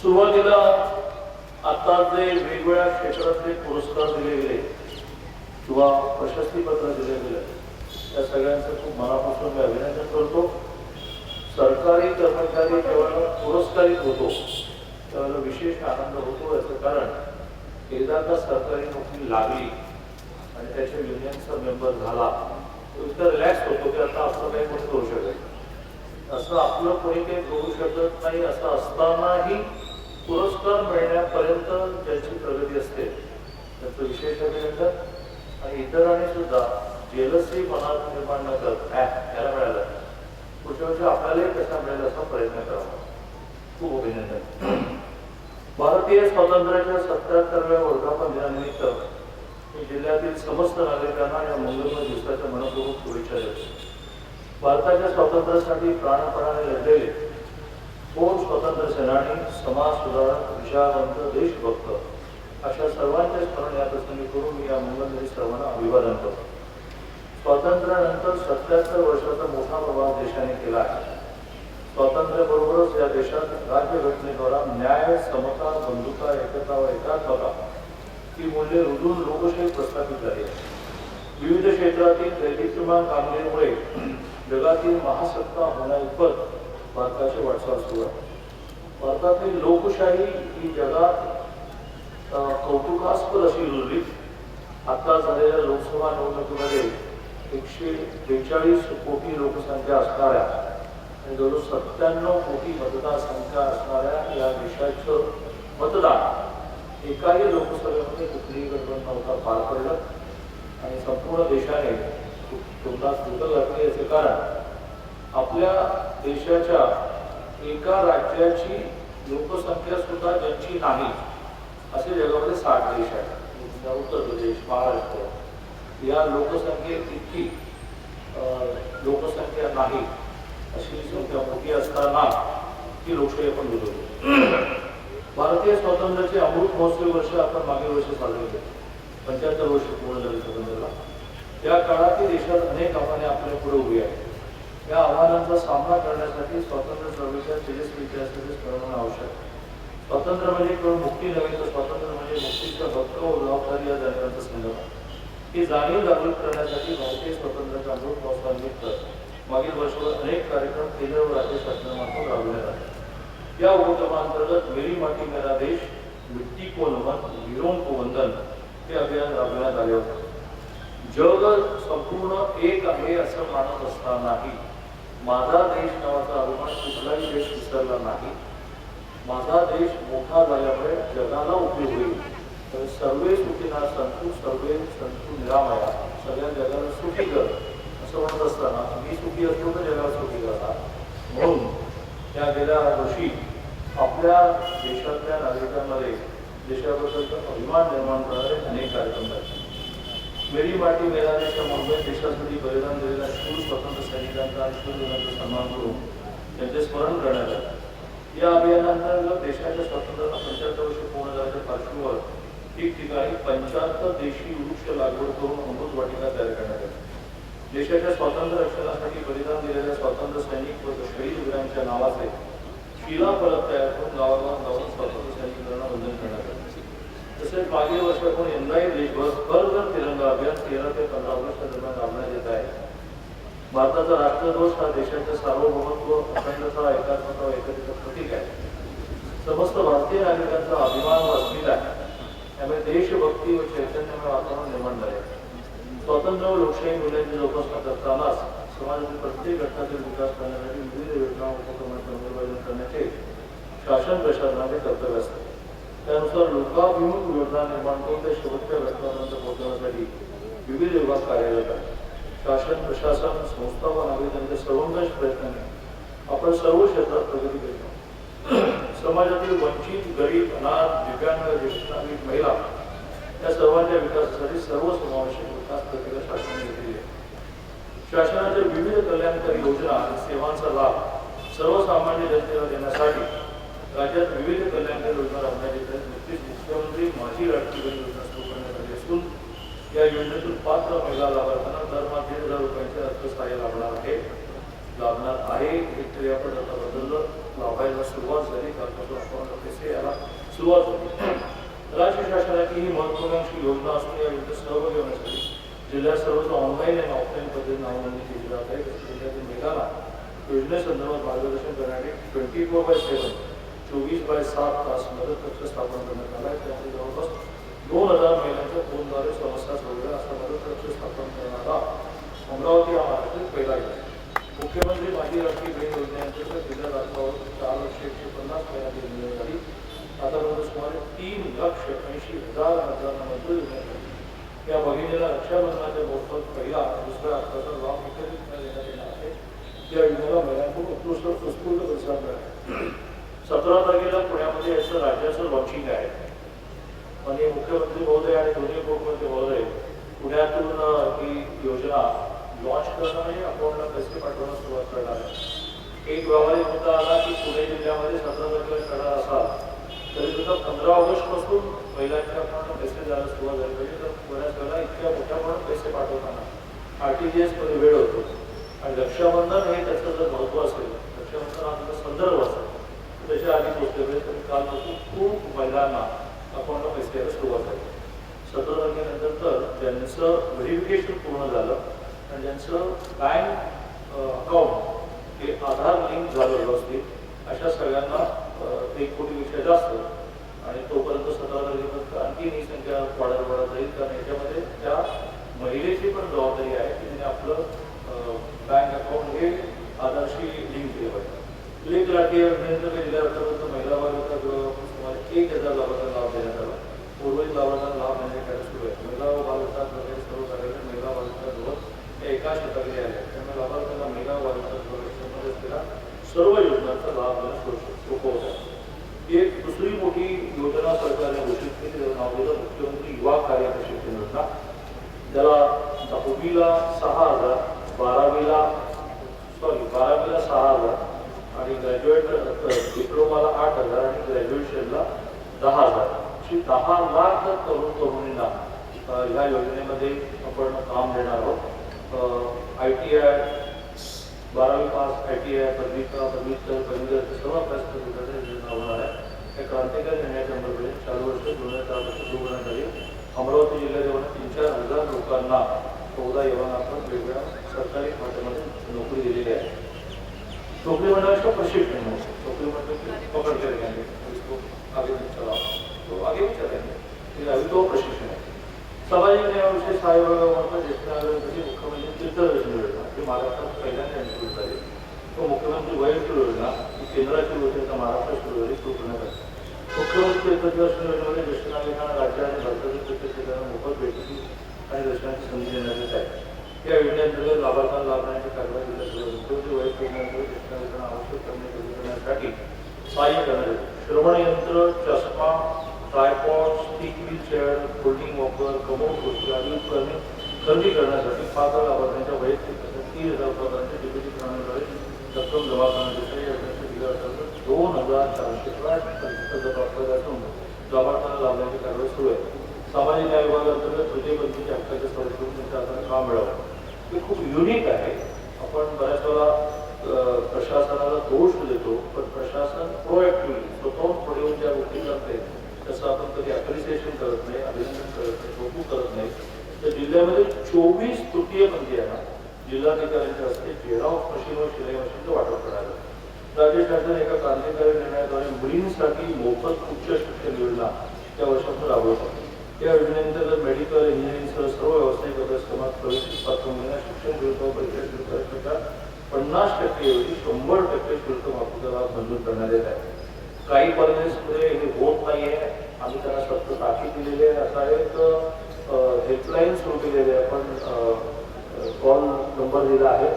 सुरुवातीला आता जे वेगवेगळ्या क्षेत्रातले पुरस्कार दिले गेले किंवा प्रशस्तीपत्र दिले गेले त्या सगळ्यांचं खूप मनापासून मी अभिनंदन करतो. सरकारी कर्मचारी जेव्हा पुरस्कारित होतो त्यावेळेला विशेष आनंद होतो. याचं कारण एकदा का सरकारी नोकरी लागली आणि त्याच्या युनियनचा मेंबर झाला तो इतका रिलॅक्स होतो की आता आपलं काही कोणी करू शकेल असं आपलं कोणी काही करू शकत नाही असं असतानाही पुरस्कार मिळण्यापर्यंत ज्याची प्रगती असते त्याचं विशेष अभिनंदन. आणि इतरांनी सुद्धा जेलसी मनात निर्माण न करत याला मिळालं. पुढच्या वर्षी आपल्यालाही कसा मिळेल असा प्रयत्न करावा. खूप अभिनंदन. भारतीय स्वातंत्र्याच्या सत्याहत्तरव्या वर्धापन दिनानिमित्त मी जिल्ह्यातील समस्त नागरिकांना या मंगलमय दिवसाच्या मनपूर्वक शुभेच्छा देतो. भारताच्या स्वातंत्र्यासाठी प्राणपणाने लढलेले सेनानी समाज सुधारक विचारवंत देशभक्त अशा सर्वांचे स्मरण या प्रसंगी करून मी या मंगलमय सर्वांना अभिवादन करतो. स्वातंत्र्यानंतर सत्याहत्तर वर्षाचा मोठा प्रभाव देशाने केला आहे. स्वातंत्र्याबरोबरच या देशात राज्यघटनेद्वारा न्याय समता बंधुता एकता व एकात्मता ही मूल्ये रुजून लोकशाही प्रस्थापित झाली आहे विविध क्षेत्रातील दैदिप्यमान कामगिरीमुळे जगातील महासत्ता होण्याइतपत भारताची वाटचाल सुरू आहे. भारतातली लोकशाही ही जगात कौतुकास्पद अशी रुजली. आता झालेल्या लोकसभा निवडणुकीमध्ये एकशे बेचाळीस कोटी लोकसंख्या असणाऱ्या आणि जवळजवळ सत्त्याण्णव कोटी मतदारसंख्या असणाऱ्या या देशाचं मतदान एकाही लोकसभेमध्ये कुठलीही गडबड नव्हता पार पडलं. आणि संपूर्ण देशाने तुमचा कृत घातली याचे कारण आपल्या देशाच्या एका राज्याची लोकसंख्या सुद्धा ज्यांची नाही असे जगामध्ये साठ देश आहेत. म्हणजे उत्तर प्रदेश महाराष्ट्र या लोकसंख्येत इतकी लोकसंख्या नाही अशी संख्या मोठी असताना ती लोकशाही आपण बोलतो भारतीय स्वातंत्र्याचे अमृत महोत्सवी वर्ष आपण मागील वर्षी साजरे केले. पंच्याहत्तर वर्ष पूर्ण झाले स्वातंत्र्याला. त्या काळातील देशात अनेक आव्हाने आपल्या पुढे उभी आहेत. या आव्हानांचा सामना करण्यासाठी स्वातंत्र्य चळवळीच्या तेजस्वी इतिहासाचे स्मरण आवश्यक. स्वातंत्र्य म्हणजे केवळ मुक्ती नव्हे तर स्वातंत्र्य म्हणजे मुक्तीच्या हक्क व जबाबदारी या जाणीवांचा संदर्भ ही जाणीव जागृत करण्यासाठी भारतीय स्वातंत्र्याच्या जागृत महोत्सवानिमित्त मागील वर्षभर अनेक कार्यक्रम केंद्र व राज्य शासनामार्फत राबवण्यात आले. या उपक्रमांतर्गत मेरी माटी मेरा देश मिट्टी को नमन वीरों को वंदन हे अभियान राबवण्यात आले होते. जग संपूर्ण एक आहे असं मानत असतानाही माझा देश नावाचा अभिमान कुठलाही देश विसरला नाही. माझा देश मोठा झाल्यामुळे जगाला उपयोग होईल. तर सर्वे सुखीना संतू सर्वे संतू निरामया. सगळ्या जगाला सुखी कर. असं म्हणत असताना मी सुखी असतो तर जगाला सुखी करता म्हणून त्या गेल्या वर्षी आपल्या देशातल्या नागरिकांमध्ये देशाबद्दलचा अभिमान निर्माण करणारे अनेक कार्यक्रम झाले. मेरी माटी मेरा देश या देशासाठी बलिदान दिलेल्या शूर स्वतंत्र सैनिकांचा आणि शूरवीरांचा सन्मान करून त्यांचे स्मरण करण्यात आले. या अभियानांतर्गत देशाच्या स्वातंत्र्याला पंच्याहत्तर वर्ष पूर्ण झाल्याच्या पार्श्वभूमीवर ठिकठिकाणी पंच्याहत्तर देशी वृक्ष लागवड करून अमृत वाटिका तयार करण्यात आली. देशाच्या स्वातंत्र्य रक्षणासाठी बलिदान दिलेल्या स्वातंत्र्य सैनिक व शहीद वीरांच्या नावाचे शिलाफलक तयार करून गावागावात जाऊन स्वातंत्र्य सैनिकांना वंदन करण्यात आले. तसेच मागील वर्षापासून यंदाही देशभर कर तिरंगा अभियान तेरा ते पंधरा ऑगस्ट दरम्यान राबवण्यात येत आहे भारताचा राष्ट्रध्वज हा देशाच्या सार्वभौमत्व अखंडता एकात्मता व एकतेचं प्रतीक आहे. समस्त भारतीय नागरिकांचा अभिमान व अस्मिता आहे. त्यामुळे देशभक्ती व चैतन्यमय वातावरण निर्माण झाले. आहे. स्वातंत्र्य व लोकशाही मूल्यांची जोपासना करतानाच समाजातील प्रत्येक घटकातील विकास करण्यासाठी विविध योजना व उपक्रमांचे अंमलबजावणी करण्याचे शासन प्रशासनाचे कर्तव्य असते. त्यानुसार लोकाभिमुख योजना निर्माण करून ते शेवटच्या घटकापर्यंत पोहोचवण्यासाठी विविध विभाग कार्यरत आहे शासन प्रशासन संस्था व नागरिकांच्या सर्वंकष प्रयत्नाने आपण सर्व क्षेत्रात प्रगती करतो समाजातील वंचित गरीब अनाथ दिव्यांग ज्येष्ठ नागरिक महिला या सर्वांच्या विकासासाठी सर्वसमावेशक विकास प्रक्रिया शासनाने घेतली आहे. शासनाच्या विविध कल्याणकारी योजना आणि सेवांचा लाभ सर्वसामान्य जनतेला देण्यासाठी राज्यात विविध कल्याणकारी योजना राबवण्यात येत आहेत. नुकतीच मुख्यमंत्री माझी लाडकी बहीण योजना सुरू करण्यात आली असून या योजनेतून पात्र महिला लाभार्थ्यांना दरमहा दीड हजार रुपयांचे अर्थसहाय्य लाभणार आहे. लाभणार आहे हे आपण आता बदललं लाभायला सुरुवात झाली. कालपासून ऑफिस याला सुरुवात झाली. राज्य शासनाची ही महत्वाकांक्षी योजना असून या योजनेत सहभागी होण्यासाठी जिल्ह्यात सर्वत्र ऑनलाईन आणि ऑफलाईन पद्धतीने नावनोंदणी केली जात आहे. जिल्ह्यातील मेघाला योजनेसंदर्भात मार्गदर्शन करण्यासाठी ट्वेंटी फोर बाय सेव्हन चोवीस बाय सात तास मदत कक्ष स्थापन करण्यात आला आहे त्यामध्ये जवळपास दोन हजार फोनद्वारे समस्या सोडल्या असा मदत कक्ष स्थापन करणारा अमरावती हा महाराष्ट्रातील पहिला जिल्हा आहे. मुख्यमंत्री माझी राष्ट्रीय बहीण योजनेअंतर्गत जिल्ह्यात आतापर्यंत चार लक्ष एकशे पन्नास महिलांची नोंदणी झाली आतापर्यंत सुमारे तीन लक्ष ऐंशी हजार अर्जांना मंजुरी देण्यात आली या भगिनीला रक्षाबंधनाच्या मोफत पहिला आणि दुसऱ्या हप्त्याचा लाभ वितरित देण्यात येणार आहे या योजनेला महिलांकडून उत्कृष्ट उत्स्फूर्त प्रतिसाद मिळाला सतरा तारखेला पुण्यामध्ये याचं राज्याचं लॉन्चिंग आहे आणि मुख्यमंत्री महोदय आणि दोन्ही उपमुख्यमंत्री महोदय पुण्यातून ही योजना लॉन्च करणं आणि अकाउंटला पैसे पाठवण्यास सुरुवात करणार आहे. एक व्यावहारिक मुद्दा आला की पुणे जिल्ह्यामध्ये सतरा तारखेला करणार असाल तरी सुद्धा पंधरा ऑगस्टपासून महिलांच्या अकाउंटला पैसे द्यायला सुरुवात झाली पाहिजे. तर बऱ्याच वेळेला इतक्या मोठ्या प्रमाणात पैसे पाठवताना आर टी जी एसमध्ये वेळ होतो. आणि रक्षाबंधन हे त्याचं जर महत्त्व असेल रक्षाबंधन हा त्याचा संदर्भ असेल त्याच्या आधी पोचले पाहिजे. तरी कालपासून खूप महिलांना आपण पैसे द्यायला सुरुवात झाली सतरा तारखेनंतर तर ज्यांचं व्हेरिफिकेशन पूर्ण झालं आणि ज्यांचं बँक अकाउंट हे आधार लिंक झालं व्यवस्थित अशा सगळ्यांना एक कोटीपेक्षा जास्त. आणि तोपर्यंत सतरा तारखेपर्यंत आणखी ही संख्या वाढत वाढत जाईल. कारण याच्यामध्ये त्या महिलेची पण जबाबदारी आहे की तिने आपलं बँक अकाउंट हे आधारशी लिंक केलं पाहिजे. लेख लाठी योजनेचं काही जिल्ह्याअंतर्गत महिला वर्गाचा सुमारे एक हजार लाभार्थ्यांना लाभ देण्यात आला. उर्वरित लाभार्थ्यांना लाभ देण्याचे कार्य सुरू आहे महिला व बालविकास वगैरे सर्व कार्यालय महिला बालविकास धोरण हे एका शेताकडे आले त्यामुळे लाभार्थ्यांना महिला बालविकास गृह संबंधित असलेल्या सर्व योजनांचा लाभ देणं सोपं सोपं होत आहे एक दुसरी मोठी योजना सरकारने घोषित केली. त्याचं नाव दिलं मुख्यमंत्री युवा कार्य प्रशिक्षण योजना. ज्याला दहावीला सहा हजार बारावीला सॉरी बारावीला सहा हजार आणि ग्रॅज्युएट डिप्लोमाला आठ हजार आणि ग्रॅज्युएशनला दहा हजार. अशी दहा लाख तरुण तरुणींना ह्या योजनेमध्ये आपण काम देणार आहोत. आय टी आय बारावी पास आय टी आय पदविका पदवीतर पदवीधर सर्व अभ्यासक्रम योजना होणार आहे या क्रांतिकारी निर्णयाच्या अंमलबजावणी चालू वर्ष दोन हजार चार वर्ष सुरू करण्यात आली अमरावती जिल्ह्यात तीन चार हजार लोकांना चौदा यवनातून वेगवेगळ्या सरकारी खात्यामध्ये नोकरी दिलेली आहे. नोकरी मंडळाचं प्रशिक्षण. नोकरी नौकरी पकड़ कर आगे तो आगे भी चलेंगे फिर अभी तो प्रशिक्षण है। सामाजिक न्यायाविषयी सहाय्य विभागामार्फत ज्येष्ठ मुख्यमंत्री तीर्थदर्शन योजना ही महाराष्ट्रात पहिल्यांदा सुरू झाली तो मुख्यमंत्री वयोश्री योजना ही केंद्राची योजना महाराष्ट्रात सुरू झाली सुरू करण्यात आली मुख्यमंत्री तीर्थदर्शन योजनेमध्ये ज्येष्ठ नागरिकांना राज्य आणि भारतातील प्रत्येक ठिकाणी मोफत भेटीची आणि दर्शनाची संधी देण्यात येत आहे या योजनेअंतर्गत लाभार्थ्यांना लाभ देण्याची कारवाई केली मुख्यमंत्री वयस्कर योजनेअंतर्गत ज्येष्ठ नागरिकांना आवश्यक करणे करण्यासाठी सहाय्य करण्यात येते श्रवण यंत्र चष्मा tripod stick wheelchair folding walker commode खुर्ची आदी उपकरणे खरेदी करण्यासाठी पात्र लाभार्थ्यांच्या वैयक्तिक तसेच तीन हजार रुपयापर्यंत डीबीटी प्रणालीद्वारे रक्कम जमा करण्यासाठी या योजनेच्या दिल्याअंतर्गत दोन हजार चारशे प्राप्त असून लाभार्थ्यांना लाभण्याची कारवाई सुरू आहे. सामाजिक न्याय विभागाअंतर्गत तृतीयपंथीच्या हक्काच्या संरक्षण त्यांच्या हाताने काम मिळावं? हे खूप युनिक आहे. आपण बऱ्याच वेळा प्रशासनाला दोष देतो पण प्रशासन प्रोएक्टिव्हली स्वतःहून पुढे येऊन ज्या गोष्टी करते तसं आपण कधी अप्रिसिएशन करत नाही अभिनंदन करत नाही कौतुक करत नाही. तर जिल्ह्यामध्ये चोवीस तृतीयपंथी आहे जिल्हाधिकाऱ्यांच्या हस्ते जेराव मशीन व शिलाई मशीनचं वाटप करण्यात आलं राज्य शासन एका क्रांतिकारी निर्णयाद्वारे मुलींसाठी मोफत उच्च शिक्षण योजना त्या वर्षापासून राबवत आहे. या योजनेअंतर्गत मेडिकल इंजिनिअरिंगसह सर्व व्यावसायिक अभ्यासक्रमात प्रवेशित पात्र मुलींना शिक्षण शुल्क परीक्षा शुल्क शुल्काच्या पन्नास टक्केऐवजी शंभर टक्के शुल्क माफीचा लाभ मंजूर करण्यात येत आहे. काही कॉलेजेसमध्ये हे होत नाही आहे आम्ही त्यांना सतत ताकीद दिलेली आहे असा एक हेल्पलाईन सुरू केलेली आहे. आपण कॉल नंबर दिला आहे.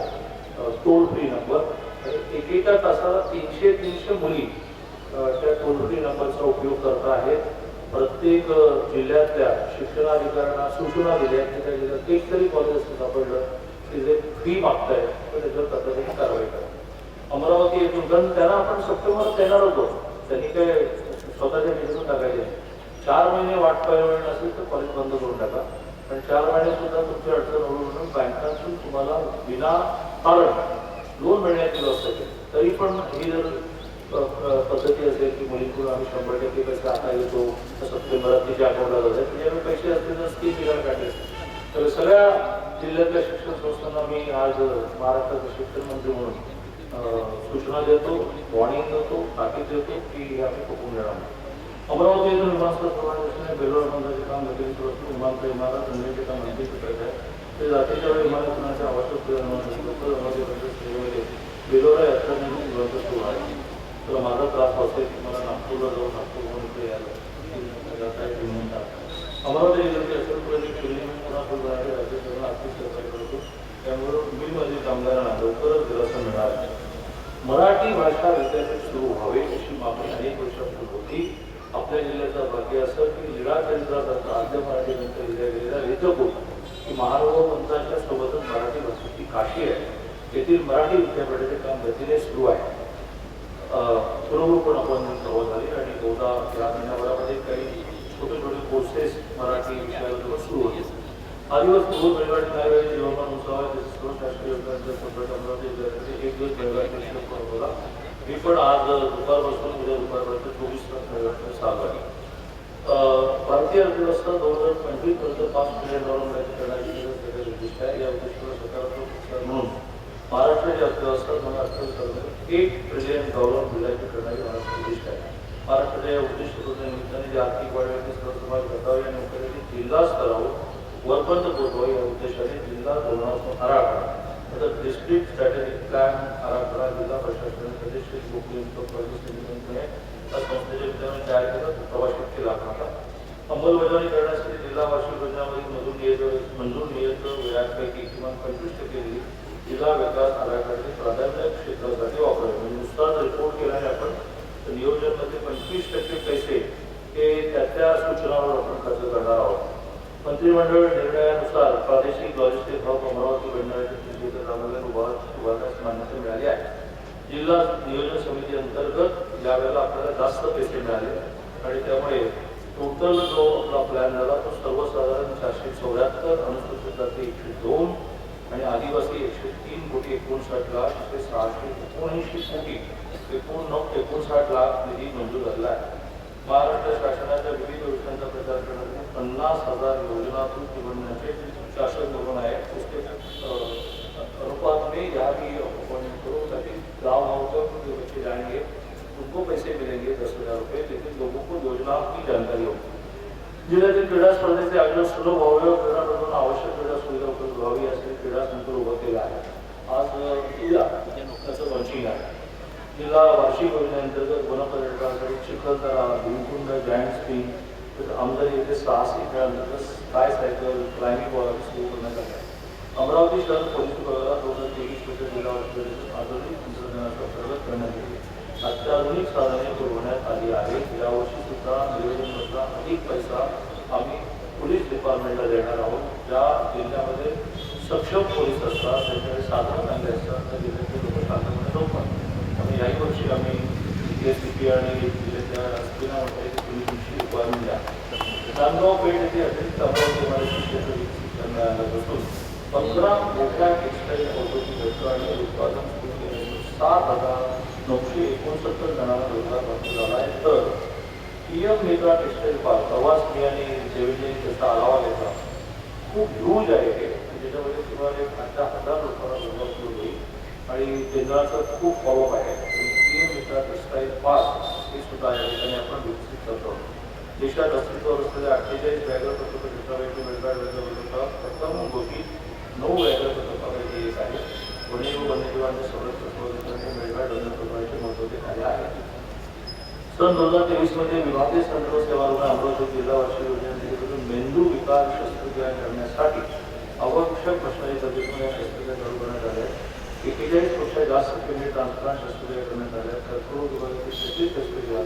टोल फ्री नंबर आणि एकेका तासाला तीनशे तीनशे मुली त्या टोल फ्री नंबरचा उपयोग करत आहेत. प्रत्येक जिल्ह्यातल्या शिक्षणाधिकाऱ्यांना सूचना दिल्या की त्या जिल्ह्यात एक तरी कॉलेज सापडलं की जे फी मागतायत तर त्याच्यावर तातडीने कारवाई करा अमरावती येथून कारण त्यांना आपण सप्टेंबर देणार होतो. त्यांनी काय स्वतःच्या निधीतून टाकायचे. चार महिने वाट पाहिजे नसेल तर कॉलेज बंद करून टाका. पण चार महिने सुद्धा तुमची अडचण होऊ म्हणून बँकांतून तुम्हाला विना कारण लोन मिळण्याची व्यवस्था केली तरी पण ही जर पद्धती असेल की मुलींकडून आम्ही शंभर टक्के पैसे आता घेतो सप्टेंबरात तिच्या अकाउंटला जातात त्याच्यामुळे म्हणजे पैसे असतील तर स्कीम निघायला काढले तर सगळ्या जिल्ह्यातल्या शिक्षण संस्थांना मी आज महाराष्ट्राचे शिक्षण मंत्री म्हणून सूचना देतो वॉर्निंग देतो ताकीद देतो की हे आम्ही फुकून देणार नाही. अमरावती येथून विमानतळ प्रमाणे बेलोर विमानाचे काम गतीने सुरू असून विमानतळ इमारत निर्मिती काम अंतिम टप्प्यात आहे. ते जातीच्या वेळी विमानतळाच्या आवश्यक सेवेमध्ये बेलोरा यात्रा नेहमी ग्रंथ सुरू आहे. तर माझा त्रास असेल की मला नागपूरला जाऊन नागपूरहून इथे यायला जाता येत म्हणतात अमरावती जिल्ह्यातील असेल प्रोजेक्ट कोल्हापूर राज्य सरकार आर्थिक सहकार्य करतो. त्यामुळे माझी कामगारांना लवकरच दिलासा मिळणार आहे मराठी भाषा विद्यापीठ सुरू व्हावे अशी मागणी अनेक वर्षापूर्वी होती. आपल्या जिल्ह्याचा भाग्य असं की लीळा चरित्रासारखा आद्य मराठी ग्रंथ लिहिल्या गेलेला लेखक की महानुभाव पंथांच्या सोबतच मराठी भाषेची काशी आहे. येथील मराठी विद्यापीठाचे काम गतीने सुरू आहे. बरोबर पण आपण सुरुवात झाली आणि बहुधा या महिन्याभरामध्ये काही छोटे छोटे कोर्सेस मराठी विषयावर सुरू होते. आदिवासी बहुत बेळगावी न्यायालय जीवनमान उत्सव आहे त्याचे सर्व शासकीय योजनांच्या संदर्भात अमरावती जिल्ह्यासाठी एक दिवस बेळगावी शिक्षण होता मी पण आज दुपारपासून उद्या दुपारपर्यंत चोवीस तास सहभागी. अं, भारतीय अर्थव्यवस्था दोन हजार पंचवीसपर्यंत पाच ट्रिलियन डॉलर करण्याची उद्दिष्ट आहे. या उद्दिष्टाला सकारात्मक म्हणून महाराष्ट्राची अर्थव्यवस्था दोन हजार अठ्ठावीस एक ट्रिलियन डॉलर मिळायची करण्याचे महाराष्ट्र उद्दिष्ट आहे. महाराष्ट्राच्या या उद्दिष्ट निमित्ताने जे आर्थिक वाढ आहे ते सर्वसमाज घटावे आणि उपयोगी जिल्हा स्तरावर वरपर्यंत पोहोचवावे या उद्देशाने जिल्हा धोरणात्मक आराखडा तसंच डिस्ट्रिक्ट स्ट्रॅटेजिक प्लॅन आराखडा जिल्हा प्रशासन प्रदेश लोकयुक्त समितीने या संस्थेच्या विद्यमाने तयार केला प्रवासित केला होता अंमलबजावणी करण्यासाठी जिल्हा वार्षिक योजनामध्ये मंजूर नियत मंजूर नियत वेळांपैकी किमान पंचवीस टक्के जिल्हा विकास आराखड्याचे प्राधान्य क्षेत्रासाठी वापरावे. म्हणजे नुसताच रिपोर्ट केल्याने आपण तर नियोजनामध्ये पंचवीस टक्के पैसे हे त्या त्या सूचनावर आपण खर्च करणार आहोत. मंत्रिमंडळ निर्णयानुसार प्रादेशिक लॉजिस्टिक हब अमरावती उभारण्यास मान्यता मिळाली आहे जिल्हा नियोजन समिती अंतर्गत यावेळेला आपल्याला जास्त पैसे मिळाले आणि त्यामुळे टोटल जो आपला प्लॅन झाला तो सर्वसाधारण चारशे चौऱ्याहत्तर अनुसूचित जाती एकशे दोन आणि आदिवासी एकशे तीन कोटी एकोणसाठ लाख ते सहाशे एकोणऐंशी कोटी एकोण एकोणसाठ लाख निधी मंजूर झाला आहे महाराष्ट्र शासनाच्या विविध योजनांचा प्रचार करण्यासाठी पन्नास हजार योजनातून निवडण्याचे शासन धोरण आहे. अनुपात में यहाँ भी करो ताकि गाँव गाँव तक जो बच्चे जाएँगे उनको पैसे मिलेंगे दस हज़ार रुपये लेकिन लोगों को योजना की जानकारी होगी जिल्ह्यातील क्रीडा स्पर्धेचे आयोजन सुलभ व्हावे व क्रीडापटूंना आवश्यक क्रीडा सुविधा उपलब्ध व्हावी यासाठी क्रीडा संकुल उभं केलं आहे आज अ, उद्या त्याचं लॉन्चिंग आहे जिल्हा वार्षिक योजनेअंतर्गत वनपर्यटनासाठी चिखलदरा भीमकुंड जॉईंट स्प्रिंग आमदारी येथे साहसी खेळांतर्गत स्काय सायकल क्लायमिंग वॉल सुरू करण्यात आले आहे. अमरावती शहर पोलीस विभागाला दोन हजार तेवीस मीटर जिल्हा परिषदेतून आधुनिक तंत्रज्ञानाचा प्रगत करण्यात येते अत्याधुनिक साधने पुरवण्यात आली आहेत. यावर्षी सुद्धा नियोजनमधला अधिक पैसा आम्ही पोलीस डिपार्टमेंटला देणार आहोत. ज्या जिल्ह्यामध्ये सक्षम पोलीस असतात त्यांच्याकडे साधन चांगले असतात त्या जिल्ह्यातले लोक साधनामध्ये झोपतात आणि याही वर्षी आम्ही एस सी पी आणि जिल्ह्याच्या एसपीना पोलिसांची रिक्वायरमेंट द्या. नांदगाव पेठ येथे अतिरिक्त अमरावती इमारती क्षेत्र विकसित करण्यात आलं असून पंधरा मोठ्या टेक्स्टाईल औद्योगिक घटक उत्पादन सुरू केल्याने सात हजार नऊशे एकोणसत्तर जणांना रोजगार प्राप्त झाला आहे. तर P M mega textile park प्रवास मी आणि जेवणे त्याचा आढावा घेतला खूप ह्यूज आहे हे. ज्याच्यामध्ये सुमारे आठच्या हजार लोकांना रोजगार सुरू होईल आणि केंद्राचा खूप फॉलोअप आहे. P M mega textile park हे सुद्धा या ठिकाणी आपण विकसित करतो. देशात अस्तित्वावर असलेल्या अठ्ठेचाळीस व्याघ्र प्रकल्प क्षेत्रापैकी वेगवेगळ्या व्याघ्र प्रथम घोषित नऊ व्याघ्र प्रकल्पापैकी एक आहे वन्य व वन्यजीवांचे संरक्षण करणे वेगवेगळ्या डोंगर प्रकल्पाचे कार्य आहे. सन दोन हजार तेवीसमध्ये विभागीय संदर्भ सेवा रुग्ण अमरावती जिल्हा वार्षिक योजनेतून मेंदू विकार शस्त्रक्रिया करण्यासाठी आवश्यक असणारी पद्धतीने शस्त्रक्रिया चालू करण्यात आल्या आहेत एकेचाळीसपेक्षा जास्त केंद्रीय ट्रान्सप्लांट शस्त्रक्रिया करण्यात आल्या कर्करोग विभागातील छत्तीस शस्त्रक्रिया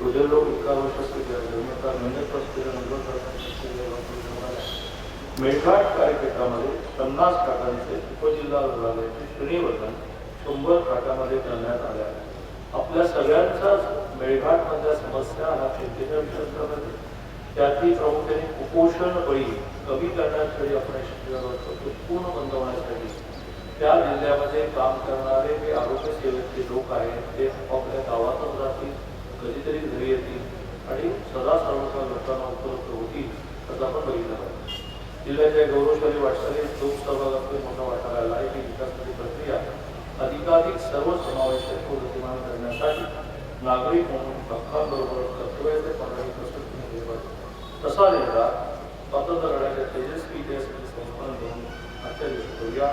हृदयरोग विकार व शस्त्रक्रिया जन्मकार मेंदक शस्त्रक्रिया मेळघाट कार्यक्षेत्रामध्ये पन्नास खाटांचे उपजिल्हा रुग्णालयाचे श्रेणीवर्धन शंभर खाटामध्ये करण्यात आले आहे. आपल्या सगळ्यांच्याच मेळघाटमधल्या समस्या हा चिंतेच्या विषयांमध्ये त्यातली प्रामुख्याने कुपोषण बळी कमी करण्यासाठी आपण शिक्षणावर पूर्ण बंद होण्यासाठी त्या जिल्ह्यामध्ये काम करणारे जे आरोग्य सेवेचे लोक आहेत ते आपल्या गावातच राहतील कधीतरी घरी येतील आणि सदा सर्वत्र लोकांना उपलब्ध होतील असं आपण बघितलं पाहिजे. जिल्ह्याच्या गौरवशाली वाटचालीत लोकसहभागातून मोठा वाटा लागला. आहे ही विकासाची प्रक्रिया अधिकाधिक सर्वसमावेशक व गतिमान करण्यासाठी नागरिक म्हणून हक्कांबरोबर कर्तव्याचे पालनी प्रस्तुत केले पाहिजे तसा निर्धार स्वातंत्र्य लढ्याच्या तेजस्वी इतिहासाचे संस्मरण घेऊन अत्यंत करूया.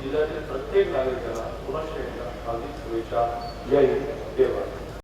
जिल्ह्यातील प्रत्येक नागरिकाला पुनश्च एकदा हार्दिक शुभेच्छा. जय देवा